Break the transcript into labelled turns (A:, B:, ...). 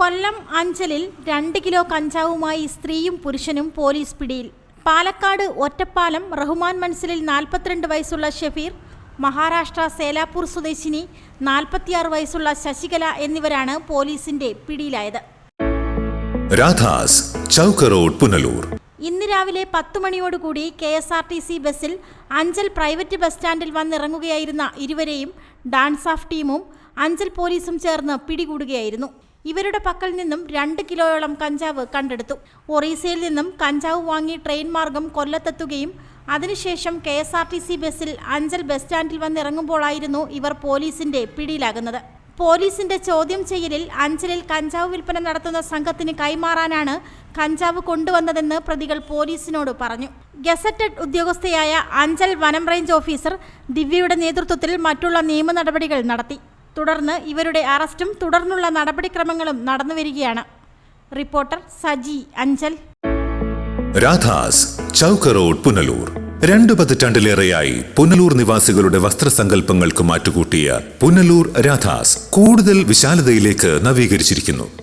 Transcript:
A: കൊല്ലം അഞ്ചലിൽ രണ്ട് കിലോ കഞ്ചാവുമായി സ്ത്രീയും പുരുഷനും പോലീസ് പിടിയിൽ. പാലക്കാട് ഒറ്റപ്പാലം റഹ്മാൻ മൻസിലിൽ നാൽപ്പത്തിരണ്ട് വയസ്സുള്ള ഷഫീർ മഹാരാഷ്ട്ര സേലാപൂർ സ്വദേശിനി നാൽപ്പത്തിയാറ് വയസ്സുള്ള ശശികല എന്നിവരാണ് പോലീസിന്റെ പിടിയിലായത്.
B: രാധാസ് ചൗക്ക് റോഡ് പുനലൂർ.
A: ഇന്ന് രാവിലെ പത്ത് മണിയോടുകൂടി K S R T C ബസ്സിൽ അഞ്ചൽ പ്രൈവറ്റ് ബസ് സ്റ്റാൻഡിൽ വന്നിറങ്ങുകയായിരുന്ന ഇരുവരെയും ഡാൻസ് ഓഫ് ടീമും അഞ്ചൽ പോലീസും ചേർന്ന് പിടികൂടുകയായിരുന്നു. ഇവരുടെ പക്കൽ നിന്നും രണ്ട് കിലോയോളം കഞ്ചാവ് കണ്ടെടുത്തു. ഒറീസയിൽ നിന്നും കഞ്ചാവ് വാങ്ങി ട്രെയിൻ മാർഗം കൊല്ലത്തെത്തുകയും അതിനുശേഷം K S R T C ബസ്സിൽ അഞ്ചൽ ബസ് സ്റ്റാൻഡിൽ വന്നിറങ്ങുമ്പോഴായിരുന്നു ഇവർ പോലീസിന്റെ പിടിയിലാകുന്നത്. പോലീസിന്റെ ചോദ്യം ചെയ്യലിൽ അഞ്ചലിൽ കഞ്ചാവ് വിൽപ്പന നടത്തുന്ന സംഘത്തിന് കൈമാറാനാണ് കഞ്ചാവ് കൊണ്ടുവന്നതെന്ന് പ്രതികൾ പോലീസിനോട് പറഞ്ഞു. ഗസറ്റഡ് ഉദ്യോഗസ്ഥയായ അഞ്ചൽ വനം റേഞ്ച് ഓഫീസർ ദിവ്യയുടെ നേതൃത്വത്തിൽ മറ്റുള്ള നിയമ നടപടികൾ നടത്തി. തുടർന്ന് ഇവരുടെ അറസ്റ്റും തുടർന്നുള്ള നടപടിക്രമങ്ങളും നടന്നുവരികയാണ് റിപ്പോർട്ടർ സജി അഞ്ചൽ.
B: രാധാസ് ചൗക്ക് റോഡ് പുനലൂർ. രണ്ടു പതിറ്റാണ്ടിലേറെയായി പുനലൂർ നിവാസികളുടെ വസ്ത്രസങ്കല്പങ്ങൾക്ക് മാറ്റുകൂട്ടിയ പുനലൂർ രാധാസ് കൂടുതൽ വിശാലതയിലേക്ക് നവീകരിച്ചിരിക്കുന്നു.